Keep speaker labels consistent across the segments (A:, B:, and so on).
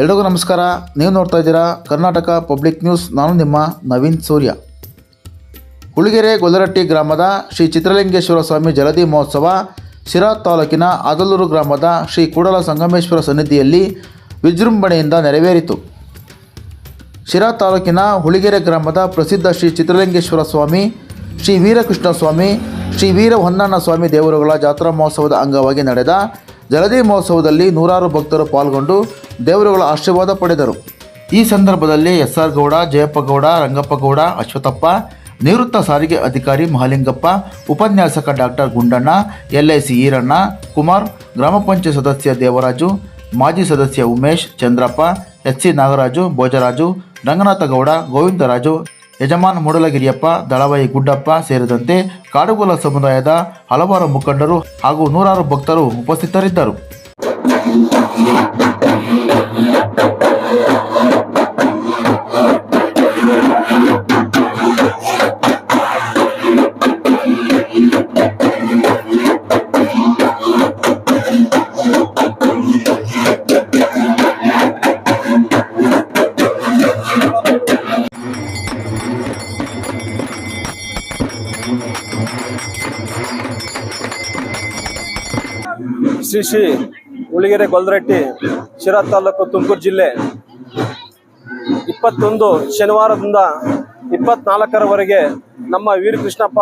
A: ಎಲ್ರಿಗೂ ನಮಸ್ಕಾರ. ನೀವು ನೋಡ್ತಾ ಇದ್ದೀರಾ ಕರ್ನಾಟಕ ಪಬ್ಲಿಕ್ ನ್ಯೂಸ್. ನಾನು ನಿಮ್ಮ ನವೀನ್ ಸೂರ್ಯ. ಹುಳಿಗೆರೆ ಗೊಲ್ಲರಟ್ಟಿ ಗ್ರಾಮದ ಶ್ರೀ ಚಿತ್ರಲಿಂಗೇಶ್ವರ ಸ್ವಾಮಿ ಜಲದಿ ಮಹೋತ್ಸವ ಶಿರಾ ತಾಲೂಕಿನ ಆದಲೂರು ಗ್ರಾಮದ ಶ್ರೀ ಕೂಡಲ ಸಂಗಮೇಶ್ವರ ಸನ್ನಿಧಿಯಲ್ಲಿ ವಿಜೃಂಭಣೆಯಿಂದ ನೆರವೇರಿತು. ಶಿರಾ ತಾಲೂಕಿನ ಹುಳಿಗೆರೆ ಗ್ರಾಮದ ಪ್ರಸಿದ್ಧ ಶ್ರೀ ಚಿತ್ರಲಿಂಗೇಶ್ವರ ಸ್ವಾಮಿ ಶ್ರೀ ವೀರಕೃಷ್ಣ ಸ್ವಾಮಿ, ಶ್ರೀ ವೀರ ಹೊನ್ನಣ್ಣ ಸ್ವಾಮಿ ದೇವರುಗಳ ಜಾತ್ರಾ ಮಹೋತ್ಸವದ ಅಂಗವಾಗಿ ನಡೆದ ಜಲದಿ ಮಹೋತ್ಸವದಲ್ಲಿ ನೂರಾರು ಭಕ್ತರು ಪಾಲ್ಗೊಂಡು ದೇವರುಗಳ ಆಶೀರ್ವಾದ ಪಡೆದರು. ಈ ಸಂದರ್ಭದಲ್ಲಿ ಎಸ್ ಆರ್ ಗೌಡ, ಜಯಪ್ಪ ಗೌಡ, ರಂಗಪ್ಪ ಅಶ್ವಥಪ್ಪ, ನಿವೃತ್ತ ಸಾರಿಗೆ ಅಧಿಕಾರಿ ಮಹಾಲಿಂಗಪ್ಪ, ಉಪನ್ಯಾಸಕ doctor Gundanna L I C Iranna, Kumar, ಗ್ರಾಮ ಪಂಚಾಯತ್ ಸದಸ್ಯ ದೇವರಾಜು, ಮಾಜಿ ಸದಸ್ಯ ಉಮೇಶ್, ಚಂದ್ರಪ್ಪ ಎಚ್ ಸಿ ನಾಗರಾಜು, ಭೋಜರಾಜು, ರಂಗನಾಥ ಗೌಡ, ಗೋವಿಂದರಾಜು ಯಜಮಾನ್ ಮೂಡಲಗಿರಿಯಪ್ಪ ದಳವಾಯಿ ಗುಡ್ಡಪ್ಪ ಸೇರಿದಂತೆ ಕಾಡುಗೋಲ ಸಮುದಾಯದ ಹಲವಾರು ಮುಖಂಡರು ಹಾಗೂ ನೂರಾರು ಭಕ್ತರು ಉಪಸ್ಥಿತರಿದ್ದರು.
B: ಶ್ರೀ ಶ್ರೀ ಉಳಿಗೆರೆ ಗೊಲ್ರಟ್ಟಿ, ಶಿರಾ ತಾಲೂಕು ತುಮಕೂರು ಜಿಲ್ಲೆ. ಇಪ್ಪತ್ತೊಂದು ಶನಿವಾರದಿಂದ ಇಪ್ಪತ್ನಾಲ್ಕರವರೆಗೆ ನಮ್ಮ ವೀರಕೃಷ್ಣಪ್ಪ,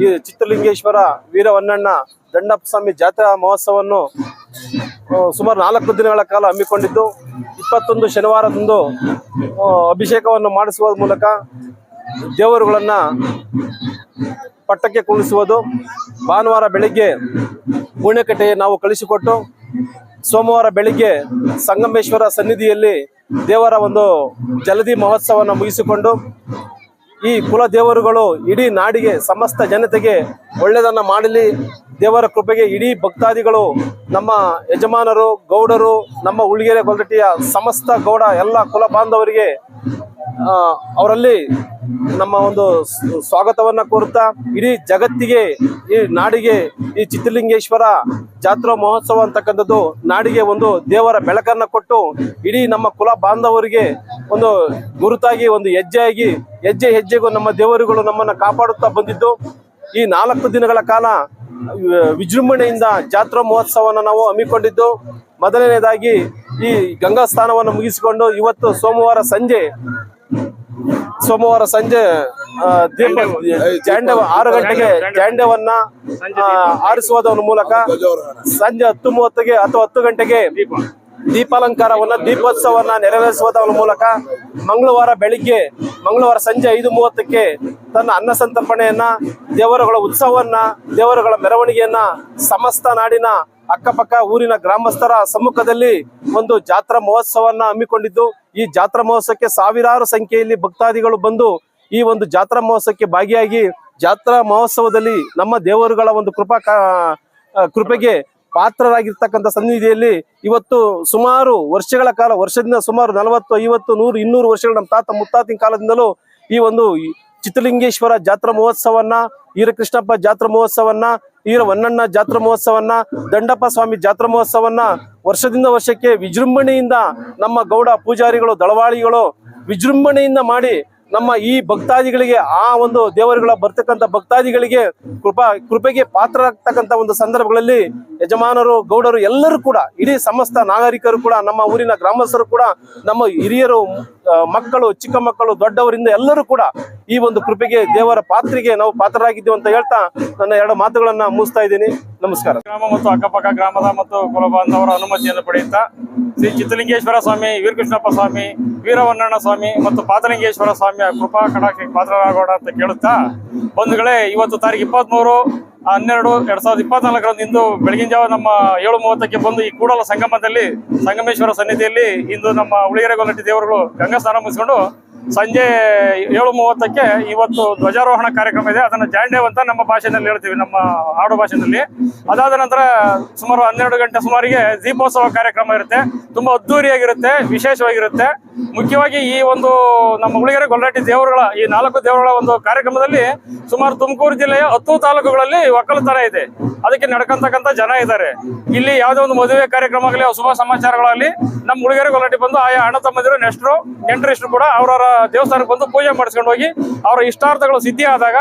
B: ಈ ಚಿತ್ರಲಿಂಗೇಶ್ವರ ವೀರ ಹೊನ್ನಣ್ಣ ದಂಡಪ್ಪ ಸ್ವಾಮಿ ಜಾತ್ರಾ ಮಹೋತ್ಸವವನ್ನು ಸುಮಾರು ನಾಲ್ಕು ದಿನಗಳ ಕಾಲ ಹಮ್ಮಿಕೊಂಡಿದ್ದು, ಇಪ್ಪತ್ತೊಂದು ಶನಿವಾರದಂದು ಅಭಿಷೇಕವನ್ನು ಮಾಡಿಸುವ ಮೂಲಕ ದೇವರುಗಳನ್ನು ಪಟ್ಟಕ್ಕೆ ಕುಣಿಸುವುದು. ಭಾನುವಾರ ಬೆಳಿಗ್ಗೆ ಪುಣ್ಯಕಟ್ಟೆ ನಾವು ಕಳಿಸಿಕೊಟ್ಟು ಸೋಮವಾರ ಬೆಳಿಗ್ಗೆ ಸಂಗಮೇಶ್ವರ ಸನ್ನಿಧಿಯಲ್ಲಿ ದೇವರ ಒಂದು ಜಲದಿ ಮಹೋತ್ಸವವನ್ನು ಮುಗಿಸಿಕೊಂಡು ಈ ಕುಲ ದೇವರುಗಳು ಇಡೀ ನಾಡಿಗೆ ಸಮಸ್ತ ಜನತೆಗೆ ಒಳ್ಳೆಯದನ್ನು ಮಾಡಲಿ. ದೇವರ ಕೃಪೆಗೆ ಇಡೀ ಭಕ್ತಾದಿಗಳು, ನಮ್ಮ ಯಜಮಾನರು, ಗೌಡರು, ನಮ್ಮ ಉಳಿಗೆರೆ ಗೊಲ್ರಟ್ಟಿಯ ಸಮಸ್ತ ಗೌಡ ಎಲ್ಲ ಕುಲ ಬಾಂಧವರಿಗೆ ಅವರಲ್ಲಿ ನಮ್ಮ ಒಂದು ಸ್ವಾಗತವನ್ನ ಕೋರುತ್ತಾ ಇಡೀ ಜಗತ್ತಿಗೆ, ಈ ನಾಡಿಗೆ, ಈ ಚಿತ್ರಲಿಂಗೇಶ್ವರ ಜಾತ್ರಾ ಮಹೋತ್ಸವ ಅಂತಕ್ಕಂಥದ್ದು ನಾಡಿಗೆ ಒಂದು ದೇವರ ಬೆಳಕನ್ನ ಕೊಟ್ಟು ಇಡೀ ನಮ್ಮ ಕುಲ ಬಾಂಧವರಿಗೆ ಒಂದು ಗುರುತಾಗಿ, ಒಂದು ಹೆಜ್ಜೆಯಾಗಿ, ಹೆಜ್ಜೆ ಹೆಜ್ಜೆಗೂ ನಮ್ಮ ದೇವರುಗಳು ನಮ್ಮನ್ನ ಕಾಪಾಡುತ್ತಾ ಬಂದಿದ್ದು. ಈ ನಾಲ್ಕು ದಿನಗಳ ಕಾಲ ವಿಜೃಂಭಣೆಯಿಂದ ಜಾತ್ರಾ ಮಹೋತ್ಸವವನ್ನು ನಾವು ಹಮ್ಮಿಕೊಂಡಿದ್ದು. ಮೊದಲನೇದಾಗಿ ಈ ಗಂಗಾ ಸ್ನಾನವನ್ನು ಮುಗಿಸಿಕೊಂಡು ಇವತ್ತು ಸೋಮವಾರ ಸಂಜೆ ಸೋಮವಾರ ಸಂಜೆ ದೀಪ, ಜಾಂಡವ, ಆರು ಗಂಟೆಗೆ ಜಾಂಡವನ್ನ ಆರಿಸುವುದರ ಮೂಲಕ ಸಂಜೆ ಹತ್ತು ಮೂವತ್ತಿಗೆ ಅಥವಾ ಹತ್ತು ಗಂಟೆಗೆ ದೀಪಾಲಂಕಾರವನ್ನ, ದೀಪೋತ್ಸವವನ್ನ ನೆರವೇರಿಸುವುದರ ಮೂಲಕ ಮಂಗಳವಾರ ಬೆಳಿಗ್ಗೆ, ಮಂಗಳವಾರ ಸಂಜೆ ಐದು ಮೂವತ್ತಕ್ಕೆ ತನ್ನ ಅನ್ನ ಸಂತರ್ಪಣೆಯನ್ನ, ದೇವರುಗಳ ಉತ್ಸವವನ್ನ, ದೇವರುಗಳ ಮೆರವಣಿಗೆಯನ್ನ, ಸಮಸ್ತ ನಾಡಿನ ಅಕ್ಕಪಕ್ಕ ಊರಿನ ಗ್ರಾಮಸ್ಥರ ಸಮ್ಮುಖದಲ್ಲಿ ಒಂದು ಜಾತ್ರಾ ಮಹೋತ್ಸವವನ್ನ ಹಮ್ಮಿಕೊಂಡಿದ್ದು, ಈ ಜಾತ್ರಾ ಮಹೋತ್ಸವಕ್ಕೆ ಸಾವಿರಾರು ಸಂಖ್ಯೆಯಲ್ಲಿ ಭಕ್ತಾದಿಗಳು ಬಂದು ಈ ಒಂದು ಜಾತ್ರಾ ಮಹೋತ್ಸವಕ್ಕೆ ಭಾಗಿಯಾಗಿ ಜಾತ್ರಾ ಮಹೋತ್ಸವದಲ್ಲಿ ನಮ್ಮ ದೇವರುಗಳ ಒಂದು ಕೃಪಾ ಕೃಪೆಗೆ ಪಾತ್ರರಾಗಿರ್ತಕ್ಕಂಥ ಸನ್ನಿಧಿಯಲ್ಲಿ ಇವತ್ತು ಸುಮಾರು ವರ್ಷಗಳ ಕಾಲ, ವರ್ಷದಿಂದ ಸುಮಾರು ನಲವತ್ತು, ಐವತ್ತು, ನೂರು, ಇನ್ನೂರು ವರ್ಷಗಳ ನಮ್ಮ ತಾತ ಮುತ್ತಾತಿನ ಕಾಲದಿಂದಲೂ ಈ ಒಂದು ಚಿತ್ರಲಿಂಗೇಶ್ವರ ಜಾತ್ರಾ ಮಹೋತ್ಸವನ್ನ ವೀರಕೃಷ್ಣಪ್ಪ ಜಾತ್ರಾ ಮಹೋತ್ಸವನ್ನ ವೀರ ಹೊನ್ನಣ್ಣ ಜಾತ್ರಾ ಮಹೋತ್ಸವನ್ನ, ದಂಡಪ್ಪ ಸ್ವಾಮಿ ಜಾತ್ರಾ ಮಹೋತ್ಸವನ್ನ ವರ್ಷದಿಂದ ವರ್ಷಕ್ಕೆ ವಿಜೃಂಭಣೆಯಿಂದ ನಮ್ಮ ಗೌಡ ಪೂಜಾರಿಗಳು, ದಳವಾಳಿಗಳು ವಿಜೃಂಭಣೆಯಿಂದ ಮಾಡಿ ನಮ್ಮ ಈ ಭಕ್ತಾದಿಗಳಿಗೆ, ಆ ಒಂದು ದೇವರುಗಳ ಬರ್ತಕ್ಕಂಥ ಭಕ್ತಾದಿಗಳಿಗೆ ಕೃಪಾ, ಕೃಪೆಗೆ ಪಾತ್ರರಾಗ್ತಕ್ಕಂಥ ಒಂದು ಸಂದರ್ಭಗಳಲ್ಲಿ ಯಜಮಾನರು, ಗೌಡರು ಎಲ್ಲರೂ ಕೂಡ, ಇಡೀ ಸಮಸ್ತ ನಾಗರಿಕರು ಕೂಡ, ನಮ್ಮ ಊರಿನ ಗ್ರಾಮಸ್ಥರು ಕೂಡ, ನಮ್ಮ ಹಿರಿಯರು ಮಕ್ಕಳು, ಚಿಕ್ಕ ಮಕ್ಕಳು, ದೊಡ್ಡವರಿಂದ ಎಲ್ಲರೂ ಕೂಡ ಈ ಒಂದು ಕೃಪೆಗೆ ದೇವರ ಪಾತ್ರಿಗೆ ನಾವು ಪಾತ್ರರಾಗಿದ್ದೀವಿ ಅಂತ ಹೇಳ್ತಾ ನನ್ನ ಎರಡು ಮಾತುಗಳನ್ನ ಮುಗಿಸ್ತಾ ಇದ್ದೀನಿ. ನಮಸ್ಕಾರ.
C: ಗ್ರಾಮ ಮತ್ತು ಅಕ್ಕಪಕ್ಕ ಗ್ರಾಮದ ಮತ್ತು ಕುಲ ಬಾಂಧವರ ಅನುಮತಿಯನ್ನು ಪಡೆಯುತ್ತಾ ಶ್ರೀ ಚಿತ್ರಲಿಂಗೇಶ್ವರ ಸ್ವಾಮಿ, ವೀರಕೃಷ್ಣಪ್ಪ ಸ್ವಾಮಿ ವೀರವನ್ನಣ್ಣ ಸ್ವಾಮಿ ಮತ್ತು ಪಾತಲಿಂಗೇಶ್ವರ ಸ್ವಾಮಿಯ ಕೃಪಾ ಕಟಾಕ್ಷಕ್ಕೆ ಪಾತ್ರರಾಗೋಣ ಅಂತ ಕೇಳುತ್ತಾ ಬಂಧುಗಳೇ, ಇವತ್ತು ತಾರೀಕು ಇಪ್ಪತ್ಮೂರು, ಹನ್ನೆರಡು, ಎರಡ್ ಸಾವಿರದ ಇಪ್ಪತ್ನಾಲ್ಕರಂದು ಇಂದು ಬೆಳಗಿನ ಜಾವ ನಮ್ಮ ಏಳು ಮೂವತ್ತಕ್ಕೆ ಬಂದು ಈ ಕೂಡಲ ಸಂಗಮದಲ್ಲಿ, ಸಂಗಮೇಶ್ವರ ಸನ್ನಿಧಿಯಲ್ಲಿ ಇಂದು ನಮ್ಮ ಉಳಿಗೆರೆ ಗೊಲ್ಲಟ್ಟಿ ದೇವರುಗಳು ಗಂಗಾ ಸ್ನಾನ ಮುಗಿಸ್ಕೊಂಡು ಸಂಜೆ ಏಳು ಮೂವತ್ತಕ್ಕೆ ಇವತ್ತು ಧ್ವಜಾರೋಹಣ ಕಾರ್ಯಕ್ರಮ ಇದೆ. ಅದನ್ನು ಜಾಂಡೇವ್ ಅಂತ ನಮ್ಮ ಭಾಷೆಯಲ್ಲಿ ಹೇಳ್ತೀವಿ, ನಮ್ಮ ಆಡು ಭಾಷೆಯಲ್ಲಿ. ಅದಾದ ನಂತರ ಸುಮಾರು ಹನ್ನೆರಡು ಗಂಟೆ ಸುಮಾರಿಗೆ ದೀಪೋತ್ಸವ ಕಾರ್ಯಕ್ರಮ ಇರುತ್ತೆ. ತುಂಬಾ ಅದ್ದೂರಿಯಾಗಿರುತ್ತೆ, ವಿಶೇಷವಾಗಿರುತ್ತೆ. ಮುಖ್ಯವಾಗಿ ಈ ಒಂದು ನಮ್ಮ ಹುಳಿಗೆರೆ ಗೊಲ್ಲಾಟಿ ದೇವರುಗಳ, ಈ ನಾಲ್ಕು ದೇವರುಗಳ ಒಂದು ಕಾರ್ಯಕ್ರಮದಲ್ಲಿ ಸುಮಾರು ತುಮಕೂರು ಜಿಲ್ಲೆಯ ಹತ್ತು ತಾಲೂಕುಗಳಲ್ಲಿ ಒಕ್ಕಲುತನ ಇದೆ. ಅದಕ್ಕೆ ನಡ್ಕೊಂತಕ್ಕಂಥ ಜನ ಇದ್ದಾರೆ. ಇಲ್ಲಿ ಯಾವುದೇ ಒಂದು ಮದುವೆ ಕಾರ್ಯಕ್ರಮ ಆಗಲಿ ಶುಭ ಸಮಾಚಾರಗಳಲ್ಲಿ ನಮ್ಮ ಹುಳಿಗೆರೆ ಗೊಲ್ಲಾಟಿ ಬಂದು ಆಯಾ ಅಣ್ಣ ತಮ್ಮದಿರು, ನೆಸ್ಟ್ರು ಎಂಟ್ರಿಸ್ಟ್ರು ಕೂಡ ಅವರವರ ದೇವಸ್ಥಾನಕ್ಕೆ ಬಂದು ಪೂಜೆ ಮಾಡಿಸ್ಕೊಂಡು ಹೋಗಿ ಅವರ ಇಷ್ಟಾರ್ಥಗಳು ಸಿದ್ಧಿ ಆದಾಗ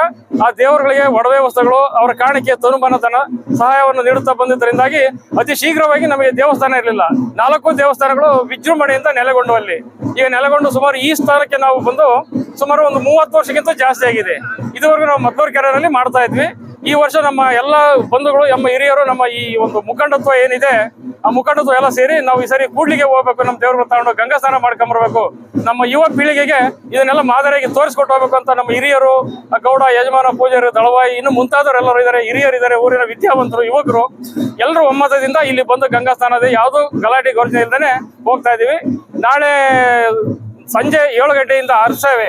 C: ಆ ದೇವರುಗಳಿಗೆ ಒಡವೆ ವಸ್ತುಗಳು ಅವರ ಕಾಣಿಕೆ ತನುಮನತನ ಸಹಾಯವನ್ನು ನೀಡುತ್ತಾ ಬಂದಿದ್ದರಿಂದಾಗಿ ಅತಿ ಶೀಘ್ರವಾಗಿ ನಮಗೆ ದೇವಸ್ಥಾನ ಇರಲಿಲ್ಲ. ನಾಲ್ಕು ದೇವಸ್ಥಾನಗಳು ವಿಜೃಂಭಣೆಯಿಂದ ನೆಲೆಗೊಂಡು ಅಲ್ಲಿ ಈಗ ನೆಲೆಗೊಂಡು ಸುಮಾರು ಈ ಸ್ಥಾನಕ್ಕೆ ನಾವು ಬಂದು ಸುಮಾರು ಒಂದು ಮೂವತ್ತು ವರ್ಷಕ್ಕಿಂತ ಜಾಸ್ತಿ ಆಗಿದೆ. ಇದುವರೆಗೂ ನಾವು ಮದ್ದೂರು ಕೆರೆಯಲ್ಲಿ ಮಾಡ್ತಾ ಇದ್ವಿ. ಈ ವರ್ಷ ನಮ್ಮ ಎಲ್ಲ ಬಂಧುಗಳು, ನಮ್ಮ ಹಿರಿಯರು, ನಮ್ಮ ಈ ಒಂದು ಮುಖಂಡತ್ವ ಏನಿದೆ, ಆ ಮುಖಂಡತ್ವ ಎಲ್ಲ ಸೇರಿ ನಾವು ಈ ಸರಿ ಕೂಡ್ಲಿಗೆ ಹೋಗ್ಬೇಕು, ನಮ್ಮ ದೇವ್ರನ್ನ ತಗೊಂಡು ಗಂಗಾ ಸ್ನಾನ ಮಾಡ್ಕೊಂಬರ್ಬೇಕು ನಮ್ಮ ಯುವ ಪೀಳಿಗೆಗೆ ಇದನ್ನೆಲ್ಲ ಮಾದರಿಯಾಗಿ ತೋರಿಸ್ಕೊಟ್ಟು ಹೋಗ್ಬೇಕು ಅಂತ ನಮ್ಮ ಹಿರಿಯರು ಗೌಡ, ಯಜಮಾನ, ಪೂಜಾರಿ, ದಳವಾಯಿ, ಇನ್ನು ಮುಂತಾದವರು ಎಲ್ಲರೂ ಇದ್ದಾರೆ ಹಿರಿಯರು ಇದ್ದಾರೆ ಊರಿನ ವಿದ್ಯಾವಂತರು, ಯುವಕರು. ಎಲ್ಲರೂ ಒಮ್ಮತದಿಂದ ಇಲ್ಲಿ ಬಂದು ಗಂಗಾ ಸ್ನಾನದ ಯಾವುದು ಗಲಾಟೆ ಘೋಷಣೆ ಇಲ್ಲದೇ ಹೋಗ್ತಾ ಇದೀವಿ. ನಾಳೆ ಸಂಜೆ ಏಳು ಗಂಟೆಯಿಂದ ಅರಸೇವೆ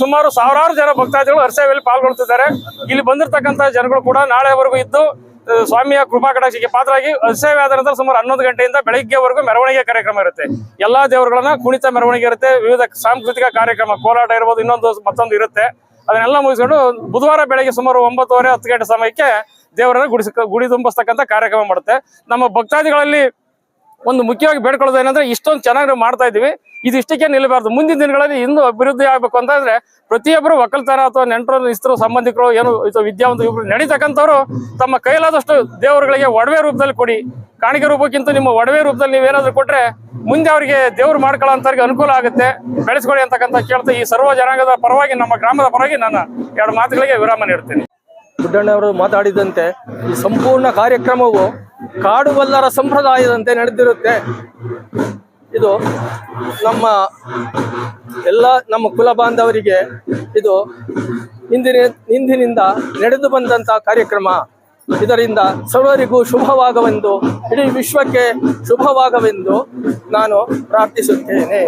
C: ಸುಮಾರು ಸಾವಿರಾರು ಜನ ಭಕ್ತಾದಿಗಳು ಹರಸೇವೆಯಲ್ಲಿ ಪಾಲ್ಗೊಳ್ತಿದ್ದಾರೆ. ಇಲ್ಲಿ ಬಂದಿರತಕ್ಕಂತ ಜನಗಳು ಕೂಡ ನಾಳೆವರೆಗೂ ಇದ್ದು ಸ್ವಾಮಿಯ ಕೃಪಾ ಕಟಾಕ್ಷಕ್ಕೆ ಪಾತ್ರರಾಗಿ ಹರ್ಸೇವೆ ಆದ ನಂತರ ಸುಮಾರು ಹನ್ನೊಂದು ಗಂಟೆಯಿಂದ ಬೆಳಗ್ಗೆವರೆಗೂ ಮೆರವಣಿಗೆ ಕಾರ್ಯಕ್ರಮ ಇರುತ್ತೆ. ಎಲ್ಲಾ ದೇವರುಗಳನ್ನ ಕುಣಿತ ಮೆರವಣಿಗೆ ಇರುತ್ತೆ. ವಿವಿಧ ಸಾಂಸ್ಕೃತಿಕ ಕಾರ್ಯಕ್ರಮ, ಕೋಲಾಟ ಇರ್ಬೋದು, ಇನ್ನೊಂದು ಮತ್ತೊಂದು ಇರುತ್ತೆ. ಅದನ್ನೆಲ್ಲ ಮುಗಿಸ್ಕೊಂಡು ಬುಧವಾರ ಬೆಳಗ್ಗೆ ಸುಮಾರು ಒಂಬತ್ತುವರೆ ಹತ್ತು ಗಂಟೆ ಸಮಯಕ್ಕೆ ದೇವರನ್ನು ಗುಡಿಸ ಗುಡಿ ತುಂಬಿಸ್ತಕ್ಕಂಥ ಕಾರ್ಯಕ್ರಮ ಮಾಡುತ್ತೆ. ನಮ್ಮ ಭಕ್ತಾದಿಗಳಲ್ಲಿ ಒಂದು ಮುಖ್ಯವಾಗಿ ಬೇಡ್ಕೊಳ್ಳೋದು ಏನಂದ್ರೆ ಇಷ್ಟೊಂದು ಚೆನ್ನಾಗಿ ನಾವು ಮಾಡ್ತಾ ಇದೀವಿ ಇದು ಇಷ್ಟಕ್ಕೆ ನಿಲ್ಲಬಾರ್ದು. ಮುಂದಿನ ದಿನಗಳಲ್ಲಿ ಇನ್ನೂ ಅಭಿವೃದ್ಧಿ ಆಗ್ಬೇಕು ಅಂತಂದ್ರೆ ಪ್ರತಿಯೊಬ್ಬರು ಒಕ್ಕಲ್ತನ ಅಥವಾ ನೆಂಟರು ಇಸ್ತರು ಸಂಬಂಧಿಕರು, ಏನು ವಿದ್ಯಾವಂತ ಇಬ್ರು ನಡೀತಕ್ಕಂಥವ್ರು ತಮ್ಮ ಕೈಲಾದಷ್ಟು ದೇವರುಗಳಿಗೆ ಒಡವೆ ರೂಪದಲ್ಲಿ ಕೊಡಿ. ಕಾಣಿಕೆ ರೂಪಕ್ಕಿಂತ ನಿಮ್ಮ ಒಡವೆ ರೂಪದಲ್ಲಿ ನೀವೇನಾದ್ರೂ ಕೊಟ್ರೆ ಮುಂದೆ ಅವರಿಗೆ ದೇವ್ರು ಮಾಡ್ಕೊಳ್ಳೋಂಥವ್ರಿಗೆ ಅನುಕೂಲ ಆಗುತ್ತೆ. ಬೆಳೆಸ್ಕೊಡಿ ಅಂತಕ್ಕಂಥ ಕೇಳ್ತಾ ಈ ಸರ್ವ ಜನಾಂಗದ ಪರವಾಗಿ, ನಮ್ಮ ಗ್ರಾಮದ ಪರವಾಗಿ ನಾನು ಎರಡು ಮಾತುಗಳಿಗೆ ವಿರಾಮ ನೀಡ್ತೇನೆ.
D: ಬುಡ್ಡಣ್ಣವರು ಮಾತಾಡಿದಂತೆ ಈ ಸಂಪೂರ್ಣ ಕಾರ್ಯಕ್ರಮವು ಕಾಡುಬಲ್ಲರ ಸಂಪ್ರದಾಯದಂತೆ ನಡೆದಿರುತ್ತೆ. ಇದು ನಮ್ಮ ಎಲ್ಲ ನಮ್ಮ ಕುಲ ಬಾಂಧವರಿಗೆ ಇದು ಇಂದಿನ ಹಿಂದಿನಿಂದ ನಡೆದು ಬಂದಂತಹ ಕಾರ್ಯಕ್ರಮ. ಇದರಿಂದ ಸರ್ವರಿಗೂ ಶುಭವಾಗವೆಂದು, ಇಡೀ ವಿಶ್ವಕ್ಕೆ ಶುಭವಾಗವೆಂದು ನಾನು ಪ್ರಾರ್ಥಿಸುತ್ತೇನೆ.